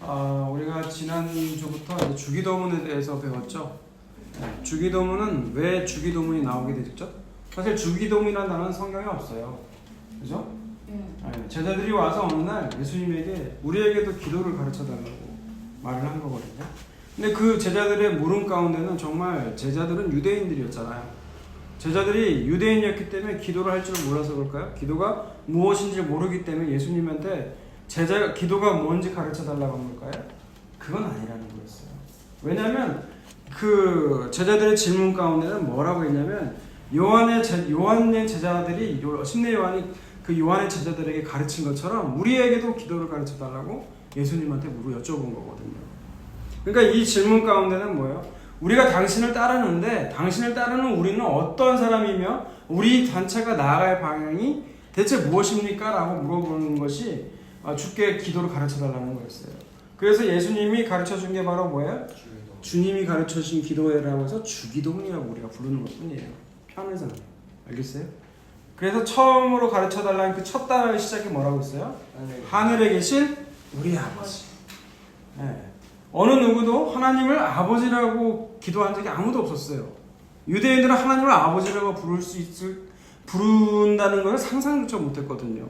아, 우리가 지난주부터 주기도문에 대해서 배웠죠. 네, 주기도문은 왜 주기도문이 나오게 됐죠? 사실 주기도문이라는 단어는 성경에 없어요. 그죠? 네. 네, 제자들이 와서 어느 날 예수님에게 우리에게도 기도를 가르쳐 달라고 말을 한 거거든요. 근데 그 제자들의 물음 가운데는 정말 제자들은 유대인들이었잖아요. 제자들이 유대인이었기 때문에 기도를 할 줄 몰라서 그럴까요? 기도가 무엇인지 모르기 때문에 예수님한테 제자 기도가 뭔지 가르쳐 달라고 한 걸까요? 그건 아니라는 거였어요. 왜냐하면 그 제자들의 질문 가운데는 뭐라고 했냐면 요한의 제, 요한의 제자들이 요, 심내 요한이 그 요한의 제자들에게 가르친 것처럼 우리에게도 기도를 가르쳐 달라고 예수님한테 물어 여쭤본 거거든요. 그러니까 이 질문 가운데는 뭐예요? 우리가 당신을 따르는데 당신을 따르는 우리는 어떤 사람이며 우리 단체가 나아갈 방향이 대체 무엇입니까? 라고 물어보는 것이 아, 주께 기도를 가르쳐 달라는 거였어요. 그래서 예수님이 가르쳐 준 게 바로 뭐예요? 주님이 가르쳐 주신 기도회라고 해서 주기도문이라고 우리가 부르는 것 뿐이에요. 편해서. 알겠어요? 그래서 처음으로 가르쳐 달라는 그 첫 단어의 시작이 뭐라고 했어요? 하늘에 계신 우리 아버지. 네. 어느 누구도 하나님을 아버지라고 기도한 적이 아무도 없었어요. 유대인들은 하나님을 아버지라고 부를 수 있을 부른다는 걸 상상조차 못했거든요.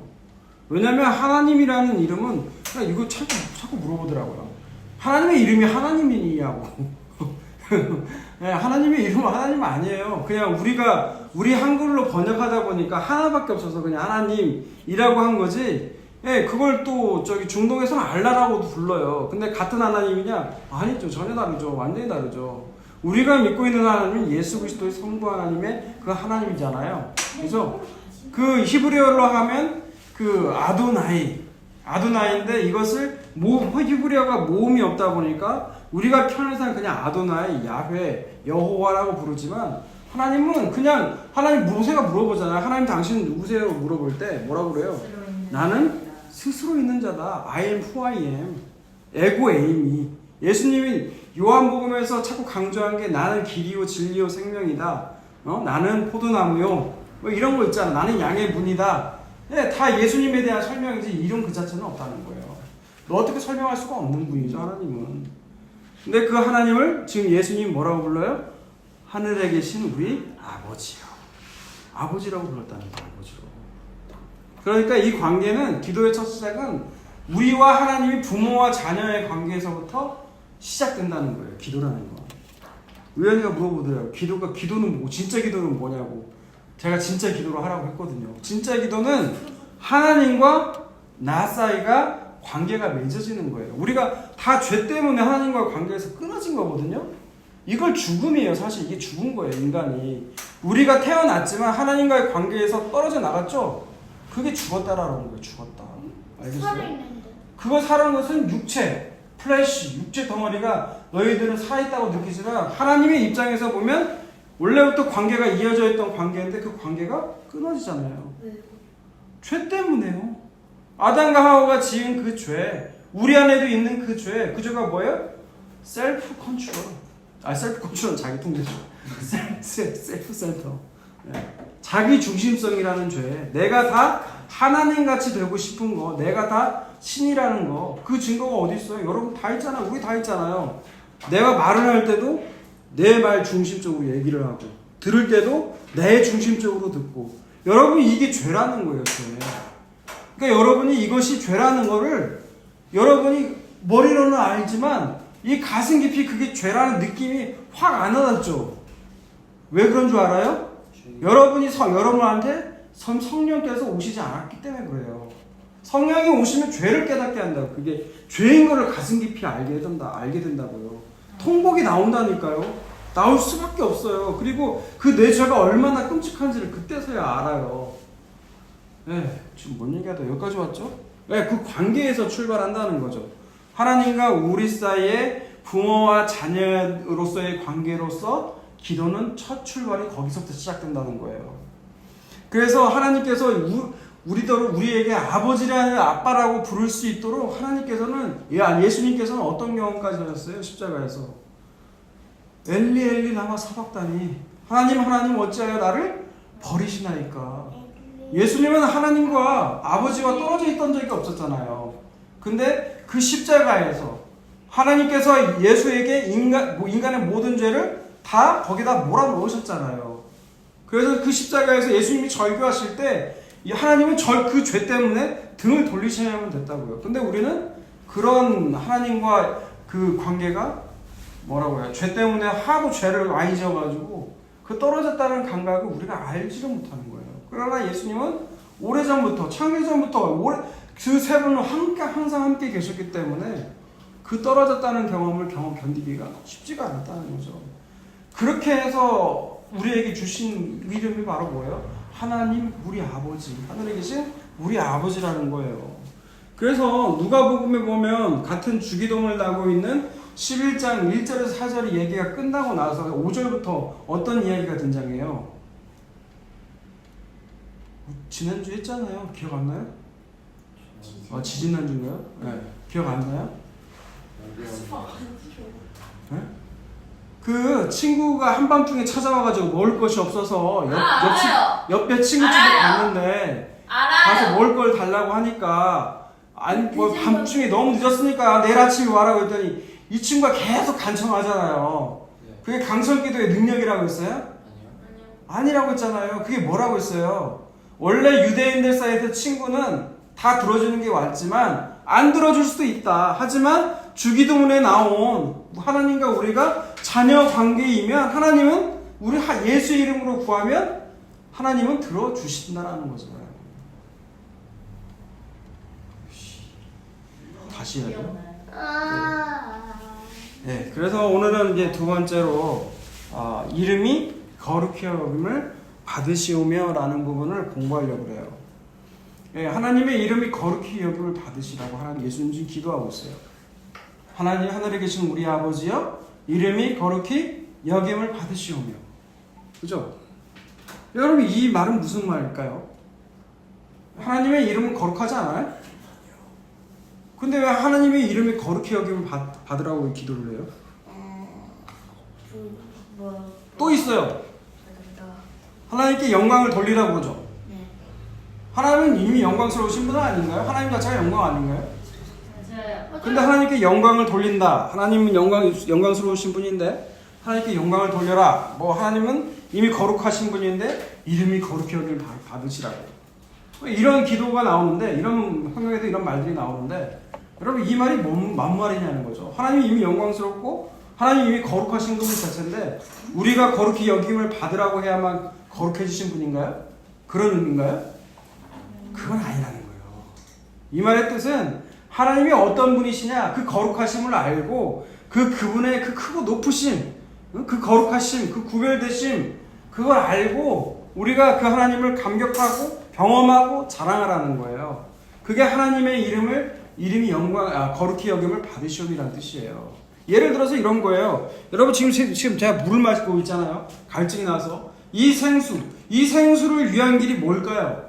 왜냐하면 하나님이라는 이름은 이거 자꾸 자꾸 물어보더라고요. 하나님의 이름이 하나님이냐고. 네, 하나님의 이름은 하나님 아니에요. 그냥 우리가 우리 한글로 번역하다 보니까 하나밖에 없어서 그냥 하나님이라고 한 거지. 예, 그걸 또 저기 중동에서는 알라라고도 불러요. 근데 같은 하나님이냐? 아니죠. 전혀 다르죠. 완전히 다르죠. 우리가 믿고 있는 하나님은 예수 그리스도의 성부 하나님의 그 하나님이잖아요. 그죠? 그 히브리어로 하면 그 아도나이, 아도나이인데 이것을 모 히브리어가 모음이 없다 보니까 우리가 편해서는 그냥 아도나이, 야훼, 여호와라고 부르지만 하나님은 그냥 하나님 모세가 물어보잖아요. 하나님 당신 누구세요? 물어볼 때 뭐라고 그래요? 나는 스스로 있는 자다. I am who I am. 에고 에임이. 예수님이 요한복음에서 자꾸 강조한 게 나는 길이요 진리요 생명이다. 어? 나는 포도나무요. 뭐 이런 거 있잖아. 나는 양의 문이다. 네, 다 예수님에 대한 설명이지 이름 그 자체는 없다는 거예요. 너 어떻게 설명할 수가 없는 분이죠 하나님은. 근데 그 하나님을 지금 예수님 뭐라고 불러요? 하늘에 계신 우리 아버지요. 아버지라고 불렀다는 거예요. 아버지로. 그러니까 이 관계는 기도의 첫 시작은 우리와 하나님이 부모와 자녀의 관계에서부터 시작된다는 거예요. 기도라는 거. 의원이가 물어보더라고요. 기도가 기도는 뭐 진짜 기도는 뭐냐고. 제가 진짜 기도를 하라고 했거든요. 진짜 기도는 하나님과 나 사이가 관계가 맺어지는 거예요. 우리가 다 죄 때문에 하나님과 관계에서 끊어진 거거든요. 이걸 죽음이에요. 사실 이게 죽은 거예요. 인간이. 우리가 태어났지만 하나님과의 관계에서 떨어져 나갔죠. 그게 죽었다라는 거예요. 죽었다. 알겠어요? 그거 사는 것은 육체, 플래시, 육체 덩어리가 너희들은 살아있다고 느끼지만 하나님의 입장에서 보면 원래부터 관계가 이어져 있던 관계인데 그 관계가 끊어지잖아요. 왜요? 죄 때문에요. 아담과 하와가 지은 그 죄, 우리 안에도 있는 그 죄, 그 죄가 뭐예요? 셀프 컨트롤. 아, 셀프 컨트롤은 자기 통제죠. 셀프 센터. 네. 자기 중심성이라는 죄. 내가 다 하나님 같이 되고 싶은 거, 내가 다 신이라는 거. 그 증거가 어디 있어요? 여러분 다 있잖아요. 우리 다 있잖아요. 내가 말을 할 때도 내 말 중심적으로 얘기를 하고, 들을 때도 내 중심적으로 듣고. 여러분 이게 죄라는 거예요, 죄. 그러니까 여러분이 이것이 죄라는 거를 여러분이 머리로는 알지만 이 가슴 깊이 그게 죄라는 느낌이 확 안 와닿죠. 왜 그런 줄 알아요? 여러분이 성, 여러분한테 성, 성령께서 오시지 않았기 때문에 그래요. 성령이 오시면 죄를 깨닫게 한다고. 그게 죄인 거를 가슴 깊이 알게 된다, 알게 된다고요. 통곡이 나온다니까요. 나올 수밖에 없어요. 그리고 그 내 죄가 얼마나 끔찍한지를 그때서야 알아요. 네, 지금 뭔 얘기하다 여기까지 왔죠? 네, 그 관계에서 출발한다는 거죠. 하나님과 우리 사이의 부모와 자녀로서의 관계로서 기도는 첫 출발이 거기서부터 시작된다는 거예요. 그래서 하나님께서 우, 우리더러 우리에게 아버지라는 아빠라고 부를 수 있도록 하나님께서는 예, 예수님께서는 어떤 경험까지 하셨어요? 십자가에서 엘리 엘리 나마 사박다니 하나님 하나님 어찌하여 나를 버리시나이까 예수님은 하나님과 아버지와 떨어져 있던 적이 없었잖아요. 근데 그 십자가에서 하나님께서 예수에게 인간, 뭐 인간의 모든 죄를 다 거기다 몰아넣으셨잖아요. 그래서 그 십자가에서 예수님이 절규하실 때 이 하나님은 절그죄 때문에 등을 돌리셔야만 됐다고요. 근데 우리는 그런 하나님과 그 관계가 뭐라고 해요? 죄 때문에 하도 죄를 많이 지어가지고 그 떨어졌다는 감각을 우리가 알지를 못하는 거예요. 그러나 예수님은 오래전부터 창세전부터 오래 그세 분은 함께 항상 함께 계셨기 때문에 그 떨어졌다는 경험을 경험 견디기가 쉽지가 않았다는 거죠. 그렇게 해서 우리에게 주신 이름이 바로 뭐예요? 하나님 우리 아버지 하늘에 계신 우리 아버지라는 거예요. 그래서 누가복음에 보면 같은 주기도문을 나고 있는 11장 1절에서 4절의 얘기가 끝나고 나서 5절부터 어떤 이야기가 등장해요? 지난주 했잖아요. 기억 안 나요? 아, 지지난주인가요? 네. 기억 안 나요? 그 친구가 한밤중에 찾아와가지고 먹을 것이 없어서 옆, 아, 옆, 친- 알아요. 옆에 친구 집에 알아요. 갔는데 가서 알아요. 먹을 걸 달라고 하니까 아니 뭐 밤중에 너무 늦었으니까 내일 아침에 와라고 했더니 이 친구가 계속 간청하잖아요. 그게 강설기도의 능력이라고 했어요? 아니요. 아니라고 했잖아요. 그게 뭐라고 했어요? 원래 유대인들 사이에서 친구는 다 들어주는 게 맞지만 안 들어줄 수도 있다. 하지만 주기도문에 나온 하나님과 우리가 자녀 관계이면 하나님은 우리 하- 예수의 이름으로 구하면 하나님은 들어주신다라는 거잖아요. 다시 해야 돼요? 네, 그래서 오늘은 이제 두 번째로 아, 이름이 거룩히 여김을 받으시오며라는 부분을 공부하려고 그래요. 예, 하나님의 이름이 거룩히 여김을 받으시라고 하나님 예수님 지금 기도하고 있어요. 하나님 하늘에 계신 우리 아버지여 이름이 거룩히 여김을 받으시오며. 그죠? 여러분 이 말은 무슨 말일까요? 하나님의 이름은 거룩하지 않아요? 근데 왜 하나님의 이름이 거룩히 여김을 받, 받으라고 기도를 해요? 또 있어요. 하나님께 영광을 돌리라고 그러죠. 하나님은 이미 영광스러우신 분은 아닌가요? 하나님 자체가 영광 아닌가요? 근데 하나님께 영광을 돌린다. 하나님은 영광 영광스러우신 분인데 하나님께 영광을 돌려라. 뭐 하나님은 이미 거룩하신 분인데 이름이 거룩히 여길 받으시라고. 이런 기도가 나오는데 이런 성경에도 이런 말들이 나오는데 여러분 이 말이 뭔, 뭔 말이냐는 거죠. 하나님이 이미 영광스럽고 하나님 이미 거룩하신 분 자체인데 우리가 거룩히 여김을 받으라고 해야만 거룩해지신 분인가요? 그런 의미인가요? 그건 아니라는 거예요. 이 말의 뜻은 하나님이 어떤 분이시냐 그 거룩하심을 알고 그 그분의 그 크고 높으심 응? 그 거룩하심 그 구별되심 그걸 알고 우리가 그 하나님을 감격하고 경험하고 자랑하라는 거예요. 그게 하나님의 이름을 이름이 영광 아, 거룩히 여김을 받으시옵이라는 뜻이에요. 예를 들어서 이런 거예요. 여러분 지금 제- 지금 제가 물을 마시고 있잖아요. 갈증이 나서 이 생수 이 생수를 위한 길이 뭘까요?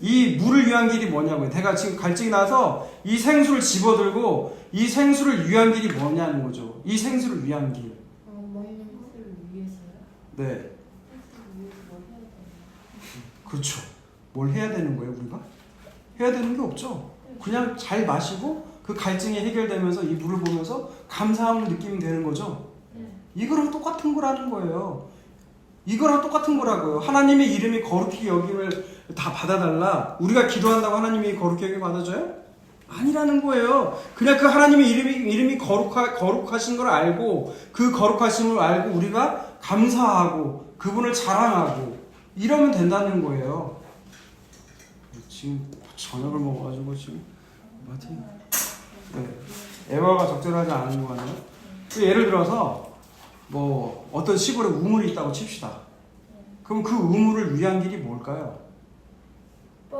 이 물을 위한 길이 뭐냐고요. 내가 지금 갈증이 나서 이 생수를 집어들고 이 생수를 위한 길이 뭐냐는 거죠. 이 생수를 위한 길. 위해서요? 네? 그렇죠. 뭘 해야 되는 거예요, 우리가? 해야 되는 게 없죠. 그냥 잘 마시고 그 갈증이 해결되면서 이 물을 보면서 감사함을 느끼면 되는 거죠. 네. 이거랑 똑같은 거라는 거예요. 이거랑 똑같은 거라고요. 하나님의 이름이 거룩히 여김을 다 받아달라. 우리가 기도한다고 하나님이 여김 받아줘요? 아니라는 거예요. 그냥 그 하나님의 이름이, 이름이 거룩하, 거룩하신 걸 알고 그 거룩하심을 알고 우리가 감사하고 그분을 자랑하고 이러면 된다는 거예요. 지금 저녁을 먹어가지고 지금 마티 네. 애화가 적절하지 않은 거 같네요. 그 예를 들어서 뭐 어떤 시골에 우물이 있다고 칩시다. 그럼 그 우물을 위한 길이 뭘까요?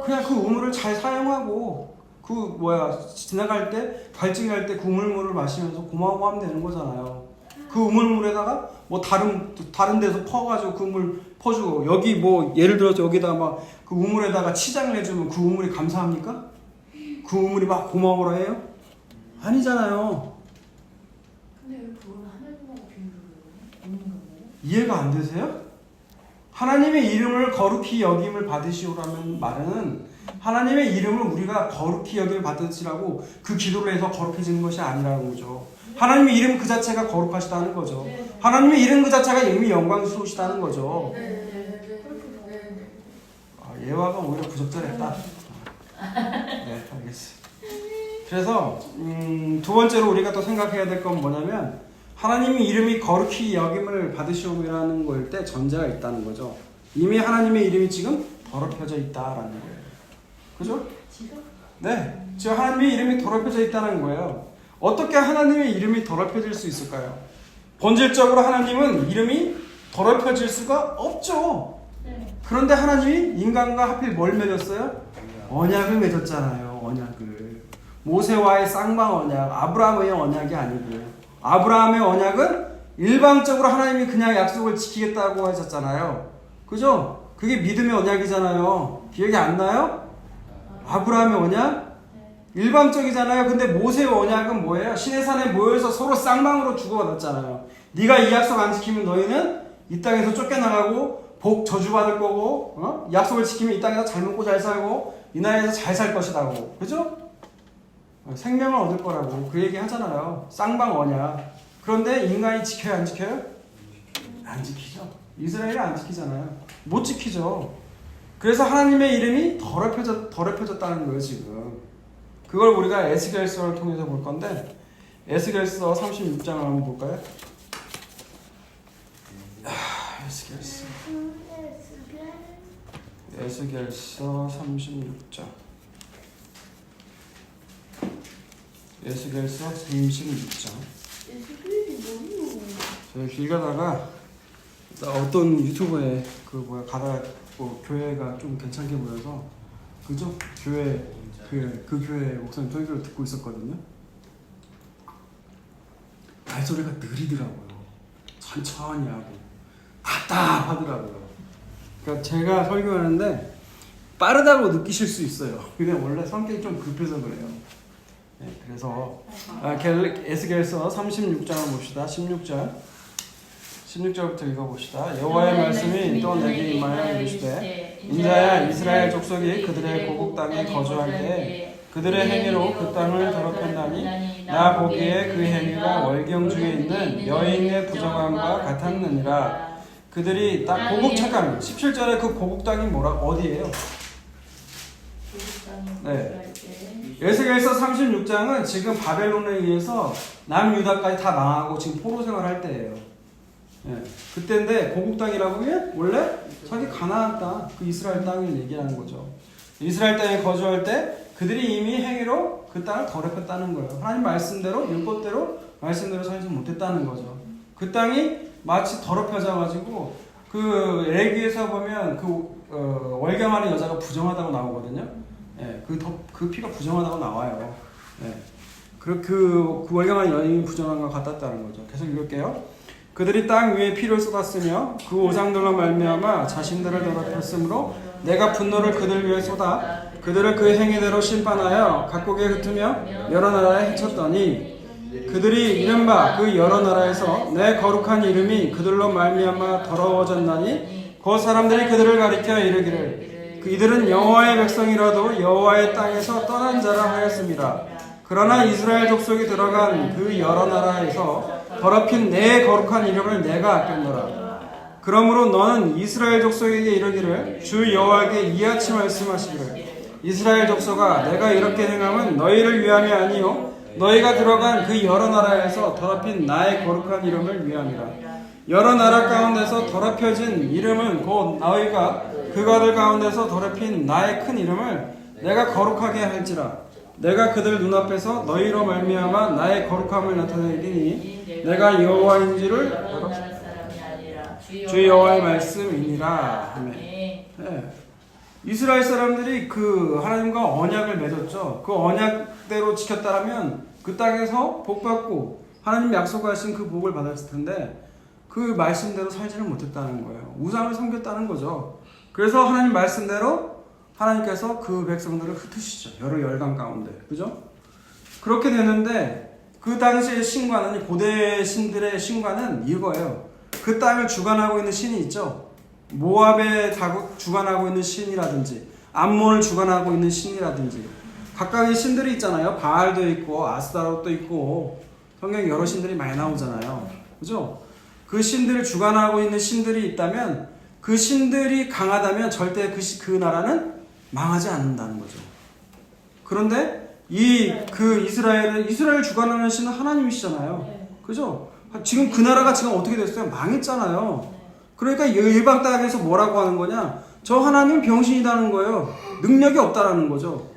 그냥 그 우물을 잘 사용하고 그 뭐야 지나갈 때 갈증이 날때그 우물물을 마시면서 고마워 하면 되는 거잖아요. 그 우물물에다가 뭐 다른 다른 데서 퍼가지고 그 우물 퍼주고 여기 뭐 예를 들어서 여기다 막 그 우물에다가 치장을 해주면 그 우물이 감사합니까? 그 우물이 막 고마워라 해요? 아니잖아요. 근데 왜 그걸 하나님하고 비교를 없는 건가요? 이해가 안 되세요? 하나님의 이름을 거룩히 여김을 받으시오라는 말은 하나님의 이름을 우리가 거룩히 여김을 받으시라고 그 기도를 해서 거룩해지는 것이 아니라는 거죠. 하나님의 이름 그 자체가 거룩하시다는 거죠. 네. 하나님의 이름 그 자체가 이미 영광스러우시다는 거죠. 네, 네, 네. 네. 아, 예화가 오히려 부적절했다. 네, 알겠어요. 그래서 음, 두 번째로 우리가 또 생각해야 될 건 뭐냐면 하나님의 이름이 거룩히 여김을 받으시오라는 거일 때 전제가 있다는 거죠. 이미 하나님의 이름이 지금 더럽혀져 있다라는 거예요. 그죠? 네, 지금 하나님의 이름이 더럽혀져 있다는 거예요. 어떻게 하나님의 이름이 더럽혀질 수 있을까요? 본질적으로 하나님은 이름이 더럽혀질 수가 없죠. 네. 그런데 하나님이 인간과 하필 뭘 맺었어요? 언약을 맺었잖아요. 언약을. 모세와의 쌍방 언약, 아브라함의 언약이 아니고 아브라함의 언약은 일방적으로 하나님이 그냥 약속을 지키겠다고 하셨잖아요. 그죠? 그게 믿음의 언약이잖아요. 기억이 안 나요? 아브라함의 언약? 일방적이잖아요. 근데 모세의 언약은 뭐예요? 시내산에 모여서 서로 쌍방으로 주고받았잖아요. 네가 이 약속 안 지키면 너희는 이 땅에서 쫓겨나가고 복 저주받을 거고 어? 약속을 지키면 이 땅에서 잘 먹고 잘 살고 이 나라에서 잘 살 것이라고 그죠? 어, 생명을 얻을 거라고 그 얘기 하잖아요. 쌍방 언약. 그런데 인간이 지켜요 안 지켜요? 안 지키죠. 이스라엘이 안 지키잖아요. 못 지키죠. 그래서 하나님의 이름이 더럽혀졌, 더럽혀졌다는 거예요 지금. 그걸 우리가 에스겔서를 통해서 볼 건데 에스겔서 36장을 한번 볼까요? 아, 에스겔서 에스겔서 36장 에스겔서 36장 예수님이 뭐예요? 제가 길 가다가 어떤 유튜브에 그 뭐야 가다가 뭐 교회가 좀 괜찮게 보여서 그죠? 교회 그, 그 교회 목사님 설교를 듣고 있었거든요. 발소리가 느리더라고요. 천천히 하고 답답하더라고요. 그러니까 제가 설교하는데 빠르다고 느끼실 수 있어요. 그냥 원래 성격이 좀 급해서 그래요. 네, 그래서 아, 겔- 에스겔서 36장을 봅시다. 16절. 16절부터 읽어봅시다. 여호와의 말씀이 또 내게 임하여 이르시되 인자야 이스라엘 족속이 그들의 고국 땅에 거주할 때 그들의 행위로 그 땅을 더럽혔나니 나 보기에 그 행위가 월경 중에 있는 여인의 부정함과 같았느니라 그들이 딱 고국 잠깐 17절에 그 고국 땅이 뭐라 어디예요? 네. 에스겔서 36장은 지금 바벨론에 의해서 남유다까지 다 망하고 지금 포로 생활할 때예요. 예. 그때인데 고국 땅이라고 하면 원래 자기 가나안 땅, 그 이스라엘 땅을 얘기하는 거죠. 이스라엘 땅에 거주할 때 그들이 이미 행위로 그 땅을 더럽혔다는 거예요. 하나님 말씀대로 율법대로 말씀대로 살지 못했다는 거죠. 그 땅이 마치 더럽혀져 가지고 그 레기에서 보면 그 어, 월경하는 여자가 부정하다고 나오거든요. 예, 그, 더, 그 피가 부정하다고 나와요. 예. 그, 그, 그 월경한 여인이 부정한 것 같았다는 거죠. 계속 읽을게요. 그들이 땅 위에 피를 쏟았으며 그 오상들로 말미암아 자신들을 더럽혔으므로 내가 분노를 그들 위에 쏟아 그들을 그 행위대로 심판하여 각국에 흩으며 여러 나라에 해쳤더니 그들이 이른바 그 여러 나라에서 내 거룩한 이름이 그들로 말미암아 더러워졌나니 그 사람들이 그들을 가리켜 이르기를 그 이들은 여호와의 백성이라도 여호와의 땅에서 떠난 자라 하였습니다. 그러나 이스라엘 족속이 들어간 그 여러 나라에서 더럽힌 내 거룩한 이름을 내가 아꼈노라. 그러므로 너는 이스라엘 족속에게 이르기를 주 여호와께 이같이 말씀하시기를 이스라엘 족속아 내가 이렇게 행함은 너희를 위함이 아니요 너희가 들어간 그 여러 나라에서 더럽힌 나의 거룩한 이름을 위함이라. 여러 나라 가운데서 더럽혀진 이름은 곧 너희가 그가들 가운데서 더럽힌 나의 큰 이름을 내가 거룩하게 할지라. 내가 그들 눈앞에서 너희로 말미암아 나의 거룩함을 나타내리니 내가 여호와인지를 주 여호와의 말씀이니라. 아멘. 네. 이스라엘 사람들이 그 하나님과 언약을 맺었죠. 그 언약대로 지켰다라면 그 땅에서 복 받고 하나님 약속하신 그 복을 받았을 텐데 그 말씀대로 살지를 못했다는 거예요. 우상을 섬겼다는 거죠. 그래서 하나님 말씀대로 하나님께서 그 백성들을 흩으시죠. 여러 열강 가운데. 그죠? 그렇게 되는데 그 당시의 신과는 고대 신들의 신과는 이거예요. 그 땅을 주관하고 있는 신이 있죠. 다구- 주관하고 있는 신이라든지 암몬을 주관하고 있는 신이라든지 각각의 신들이 있잖아요. 바알도 있고 아스타롯도 있고 성경 여러 신들이 많이 나오잖아요. 그죠? 그 신들을 주관하고 있는 신들이 있다면 그 신들이 강하다면 절대 그, 시- 그 나라는 망하지 않는다는 거죠. 그런데 이 그 이스라엘은 이스라엘 주관하는 신은 하나님이시잖아요. 네. 그죠? 지금 그 나라가 지금 어떻게 됐어요? 망했잖아요. 그러니까 일방 땅에서 뭐라고 하는 거냐? 저 하나님 병신이라는 거예요. 능력이 없다라는 거죠.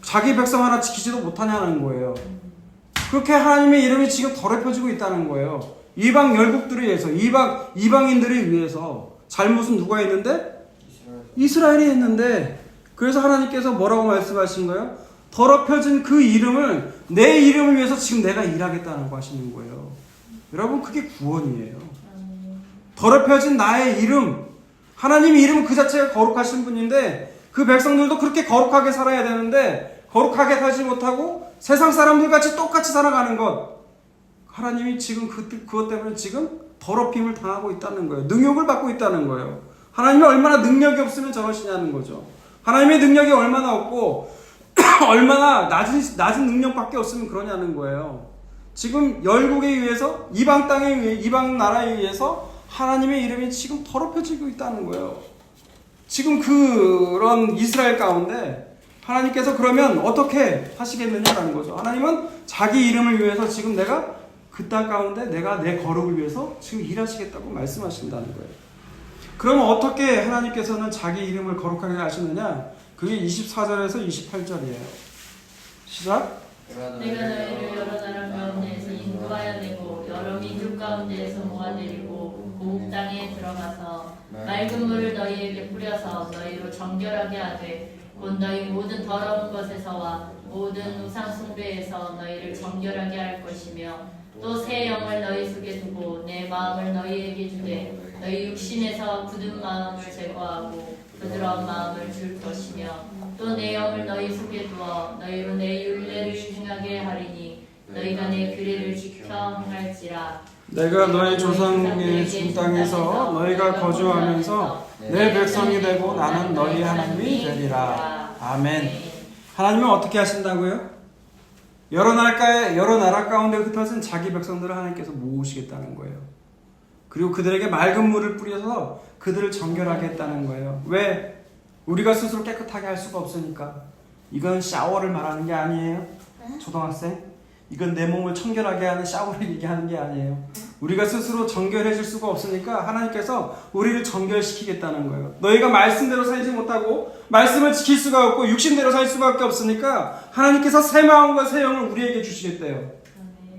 자기 백성 하나 지키지도 못하냐는 거예요. 그렇게 하나님의 이름이 지금 더럽혀지고 있다는 거예요. 이방 열국들에 의해서 이방 이방인들에 위해서 잘못은 누가 했는데 이스라엘이 했는데 그래서 하나님께서 뭐라고 말씀하신 거예요? 더럽혀진 그 이름을 내 이름을 위해서 지금 내가 일하겠다는 거 하시는 거예요. 여러분 그게 구원이에요. 더럽혀진 나의 이름 하나님 이름은 그 자체가 거룩하신 분인데 그 백성들도 그렇게 거룩하게 살아야 되는데 거룩하게 살지 못하고 세상 사람들 같이 똑같이 살아가는 것 하나님이 지금 그, 그것 때문에 지금 더럽힘을 당하고 있다는 거예요. 능욕을 받고 있다는 거예요. 하나님이 얼마나 능력이 없으면 저러시냐는 거죠. 하나님의 능력이 얼마나 없고 얼마나 낮은 낮은 능력밖에 없으면 그러냐는 거예요. 지금 열국에 의해서 이방 땅에 의해 이방 나라에 의해서 하나님의 이름이 지금 더럽혀지고 있다는 거예요. 지금 그런 이스라엘 가운데 하나님께서 그러면 어떻게 하시겠느냐라는 거죠. 하나님은 자기 이름을 위해서 지금 내가 그땅 가운데 내가 내 거룩을 위해서 지금 일하시겠다고 말씀하신다는 거예요. 그러면 어떻게 하나님께서는 자기 이름을 거룩하게 하시느냐? 그게 24절에서 28절이에요. 시작. 내가 너희를 여러 나라 가운데에서 인도하여 내고 여러 민족 가운데에서 모아내리고 고국 땅에 들어가서 맑은 물을 너희에게 뿌려서 너희로 정결하게 하되 곧 너희 모든 더러운 것에서와 모든 우상 숭배에서 너희를 정결하게 할 것이며 또 새 영을 너희 속에 두고 내 마음을 너희에게 주되 너희 육신에서 굳은 마음을 제거하고 부드러운 마음을 줄 것이며 또 내 영을 너희 속에 두어 너희로 내 율례를 행하게 하리니 너희가 내 규례를 지켜 행할지라 내가 너희 조상의 준 땅에서 너희가 거주하면서 내 백성이 되고 나는 너희 하나님이 되리라. 아멘. 하나님은 어떻게 하신다고요? 여러 나라 여러 나라 가운데 흩어진 자기 백성들을 하나님께서 모으시겠다는 거예요. 그리고 그들에게 맑은 물을 뿌려서 그들을 정결하게 했다는 거예요. 왜? 우리가 스스로 깨끗하게 할 수가 없으니까. 이건 샤워를 말하는 게 아니에요. 초등학생. 이건 내 몸을 청결하게 하는 샤워를 얘기하는 게 아니에요. 우리가 스스로 정결해질 수가 없으니까 하나님께서 우리를 정결시키겠다는 거예요. 너희가 말씀대로 살지 못하고 말씀을 지킬 수가 없고 육신대로 살 수밖에 없으니까 하나님께서 새 마음과 새 영을 우리에게 주시겠대요.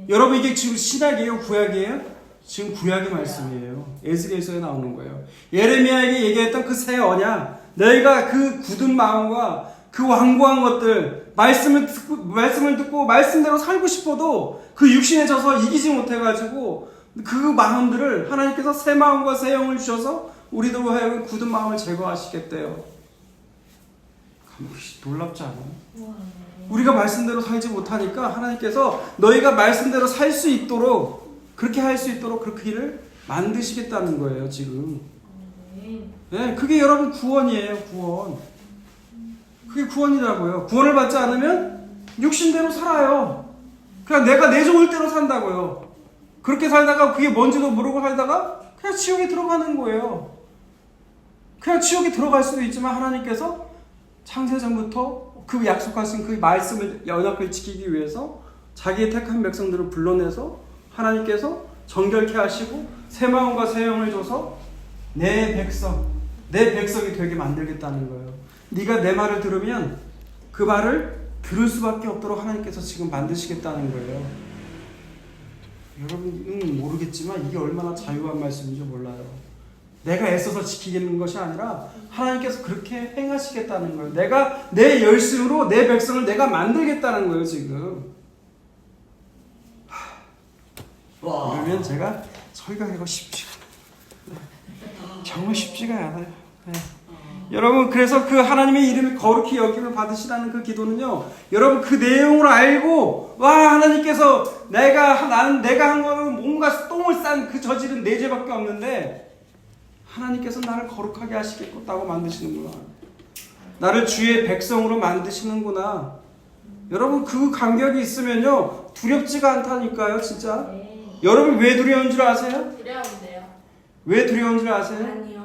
여러분 이게 지금 신약이에요, 구약이에요? 지금 구약의 말씀이에요. 에스겔서에 나오는 거예요. 예레미야에게 얘기했던 그 새 언약, 너희가 그 굳은 마음과 그 완고한 것들 말씀을 듣고 말씀을 듣고 말씀대로 살고 싶어도 그 육신에 져서 이기지 못해가지고 그 마음들을 하나님께서 새 마음과 새 영을 주셔서 우리도 하여금 굳은 마음을 제거하시겠대요. 놀랍지 않아요? 우리가 말씀대로 살지 못하니까 하나님께서 너희가 말씀대로 살 수 있도록 그렇게 할 수 있도록 그 길을 만드시겠다는 거예요 지금. 네, 그게 여러분 구원이에요 구원. 그게 구원이라고요. 구원을 받지 않으면 육신대로 살아요. 그냥 내가 내 좋을 대로 산다고요. 그렇게 살다가 그게 뭔지도 모르고 살다가 그냥 지옥에 들어가는 거예요. 그냥 지옥에 들어갈 수도 있지만 하나님께서 창세전부터 그 약속하신 그 말씀을 연약을 지키기 위해서 자기의 택한 백성들을 불러내서 하나님께서 정결케 하시고 새 마음과 새 영을 줘서 내 백성, 내 백성이 되게 만들겠다는 거예요. 네가 내 말을 들으면 그 말을 들을 수밖에 없도록 하나님께서 지금 만드시겠다는 거예요. 여러분은 모르겠지만 이게 얼마나 자유한 말씀인지 몰라요. 내가 애써서 지키겠는 것이 아니라 하나님께서 그렇게 행하시겠다는 거예요. 내가 내 열심으로 내 백성을 내가 만들겠다는 거예요, 지금. 그러면 제가 설교하기가 쉽지가 않아요. 정말 쉽지가 않아요. 네. 여러분 그래서 그 하나님의 이름이 거룩히 여김을 받으시라는 그 기도는요. 여러분 그 내용을 알고 와 하나님께서 내가 나는 내가 한 거는 뭔가 똥을 싼 그 저지른 내 죄밖에 없는데 하나님께서 나를 거룩하게 하시겠다고 만드시는구나. 나를 주의 백성으로 만드시는구나. 여러분 그 감격이 있으면요 두렵지가 않다니까요 진짜. 네. 여러분 왜 두려운 줄 아세요? 두려운데요. 왜 두려운 줄 아세요? 아니요.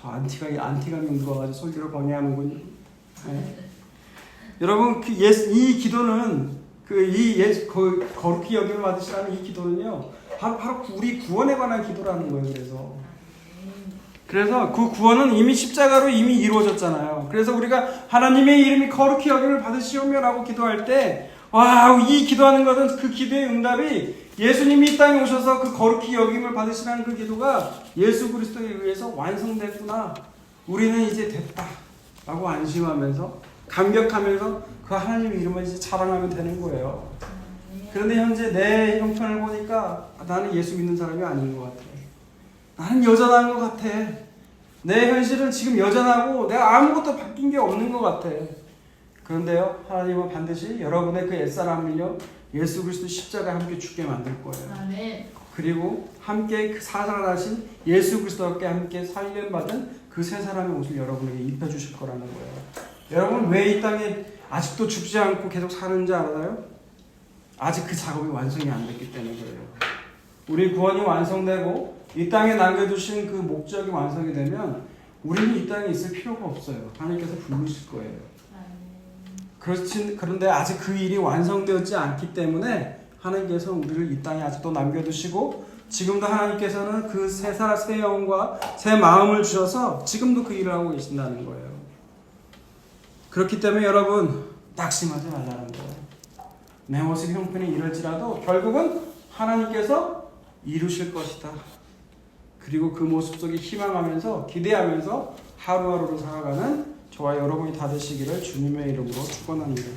저 안티가 안티가 누워가지고 설교를 방해하는군요. 네. 여러분 그 예수 이 기도는 그 이 예수 그 거룩히 여김을 받으시라는 이 기도는요 바로 바로 우리 구원에 관한 기도라는 거예요. 그래서 그래서 그 구원은 이미 십자가로 이미 이루어졌잖아요. 그래서 우리가 하나님의 이름이 거룩히 여김을 받으시오며라고 기도할 때 와, 이 기도하는 것은 그 기도의 응답이 예수님이 이 땅에 오셔서 그 거룩히 여김을 받으시라는 그 기도가 예수 그리스도에 의해서 완성됐구나. 우리는 이제 됐다. 라고 안심하면서 감격하면서 그 하나님의 이름을 이제 자랑하면 되는 거예요. 그런데 현재 내 형편을 보니까 나는 예수 믿는 사람이 아닌 것 같아. 나는 여전한 것 같아. 내 현실은 지금 여전하고 내가 아무것도 바뀐 게 없는 것 같아. 그런데요, 하나님은 반드시 여러분의 그 옛사람을요, 예수 그리스도 십자가에 함께 죽게 만들 거예요. 그리고 함께 그 사살하신 예수 그리스도와 함께 살련받은 그 세 사람의 옷을 여러분에게 입혀주실 거라는 거예요. 여러분 왜 이 땅에 아직도 죽지 않고 계속 사는지 알아요? 아직 그 작업이 완성이 안 됐기 때문에 그래요. 우리 구원이 완성되고 이 땅에 남겨두신 그 목적이 완성이 되면 우리는 이 땅에 있을 필요가 없어요. 하나님께서 부르실 거예요. 그렇진 그런데 아직 그 일이 완성되었지 않기 때문에 하나님께서 우리를 이 땅에 아직도 남겨두시고 지금도 하나님께서는 그 새 사람 새 영과 새 마음을 주셔서 지금도 그 일을 하고 계신다는 거예요. 그렇기 때문에 여러분 낙심하지 말라는 거예요. 내 모습 형편이 이럴지라도 결국은 하나님께서 이루실 것이다. 그리고 그 모습 속에 희망하면서 기대하면서 하루하루를 살아가는 저와 여러분이 다 되시기를 주님의 이름으로 축원합니다.